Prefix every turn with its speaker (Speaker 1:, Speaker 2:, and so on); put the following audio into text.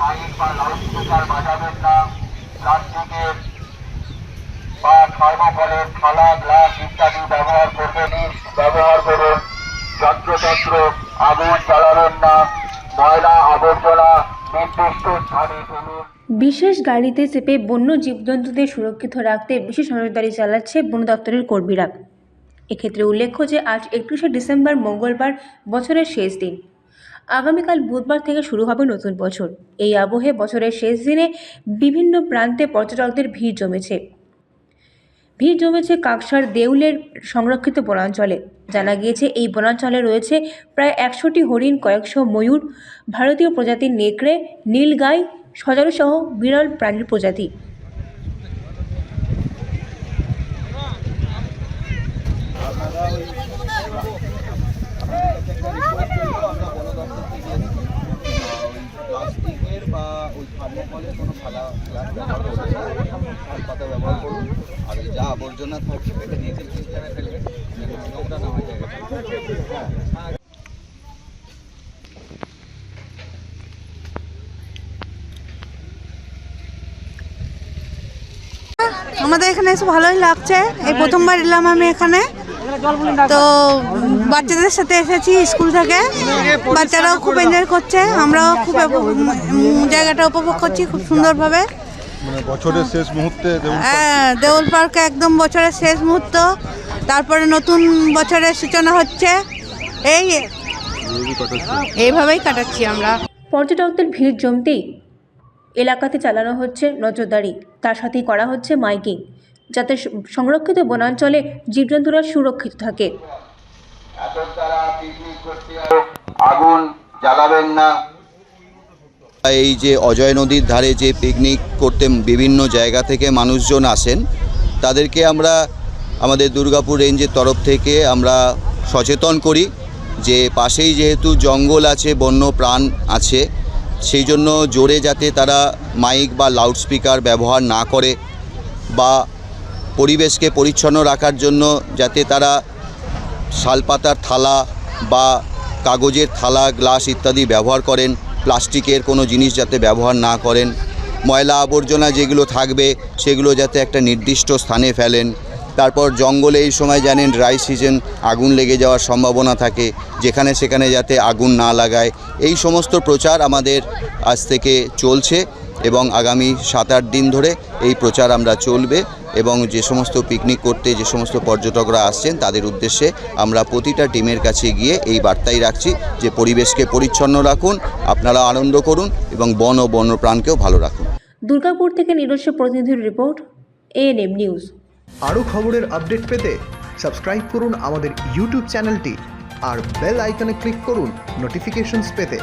Speaker 1: Mic বা বাজাবেন না প্লাস্টিকের বা থার্মোকলের থালা গ্লাস ইত্যাদি ব্যবহার করবেন ব্যবহার করুন যন্ত্রযন্ত্র আগুন না ময়লা আবর্জনা নির্দিষ্ট স্থানে ফেলুন
Speaker 2: বিশেষ গাড়িতে চেপে বন্য জীবজন্তুদের সুরক্ষিত রাখতে বিশেষ নজরদারি চালাচ্ছে বন দপ্তরের কর্মীরা। এক্ষেত্রে উল্লেখ্য যে আজ একুশে ডিসেম্বর মঙ্গলবার বছরের শেষ দিন। আগামীকাল বুধবার থেকে শুরু হবে নতুন বছর। এই আবহে বছরের শেষ দিনে বিভিন্ন প্রান্তে পর্যটকদের ভিড় জমেছে। ভিড় জমেছে কাকসার দেউলের সংরক্ষিত বনাঞ্চলে। জানা গিয়েছে, এই বনাঞ্চলে রয়েছে প্রায় একশোটি হরিণ, কয়েকশো ময়ূর, ভারতীয় প্রজাতির নেকড়ে, নীলগাই সজারু সহ বিরল প্রাণীর প্রজাতি।
Speaker 3: কোনো ফালা ব্যবহার করুন আর যা আবর্জনা নিজের
Speaker 4: আমাদের এখানে এসে ভালোই লাগছে। এই প্রথমবার এলাম আমি এখানে। তো বাচ্চাদের সাথে এসেছি স্কুল থেকে। বাচ্চারাও খুব এনজয় করছে আমরাও খুব জায়গাটা উপভোগ করছি খুব সুন্দরভাবে।
Speaker 5: মানে বছরের শেষ মুহূর্তে
Speaker 4: হ্যাঁ দেউল পার্কে একদম বছরের শেষ মুহূর্ত। তারপরে নতুন বছরের সূচনা হচ্ছে। এই এইভাবেই কাটাচ্ছি আমরা।
Speaker 2: পর্যটকদের ভিড় জমতেই এলাকাতে চালানো হচ্ছে নজরদারি। তার সাথেই করা হচ্ছে মাইকিং। যাতে সংরক্ষিত বনাঞ্চলে জীবজন্তুরা সুরক্ষিত থাকে।
Speaker 1: এখন তারা পিকনিক করতে আগুন জ্বালাবেন না।
Speaker 3: এই যে অজয় নদীর ধারে যে পিকনিক করতে বিভিন্ন জায়গা থেকে মানুষজন আসেন তাদেরকে আমরা আমাদের দুর্গাপুর রেঞ্জের তরফ থেকে আমরা সচেতন করি যে পাশেই যেহেতু জঙ্গল আছে বন্য প্রাণ আছে সেই জন্য জোরে যাতে তারা মাইক বা লাউডস্পিকার ব্যবহার না করে বা পরিবেশকে পরিচ্ছন্ন রাখার জন্য যাতে তারা শালপাতার থালা বা কাগজের থালা, গ্লাস ইত্যাদি ব্যবহার করেন। প্লাস্টিকের কোনো জিনিস যাতে ব্যবহার না করেন। ময়লা আবর্জনা যেগুলো থাকবে, সেগুলো যাতে একটা নির্দিষ্ট স্থানে ফেলেন। তারপর জঙ্গলে এই সময় জানেন ড্রাই সিজন, আগুন লেগে যাওয়ার সম্ভাবনা থাকে। যেখানে সেখানে যাতে আগুন না লাগায়। এই সমস্ত প্রচার আমাদের আজ থেকে চলছে এবং আগামী সাত আট দিন ধরে এই প্রচার আমরা চলবে। এবং যে সমস্ত পিকনিক করতে যে সমস্ত পর্যটকরা আসছেন তাদের উদ্দেশ্যে আমরা প্রতিটা টিমের কাছে গিয়ে এই বার্তাই রাখছি যে পরিবেশকে পরিচ্ছন্ন রাখুন আপনারা আনন্দ করুন এবং বন ও বন্যপ্রাণকেও ভালো রাখুন।
Speaker 2: দুর্গাপুর থেকে নিজস্ব প্রতিনিধির রিপোর্ট এএনএম নিউজ
Speaker 6: আরও খবরের আপডেট পেতে সাবস্ক্রাইব করুন আমাদের ইউটিউব চ্যানেলটি আর বেল আইকনে ক্লিক করুন নোটিফিকেশনস পেতে।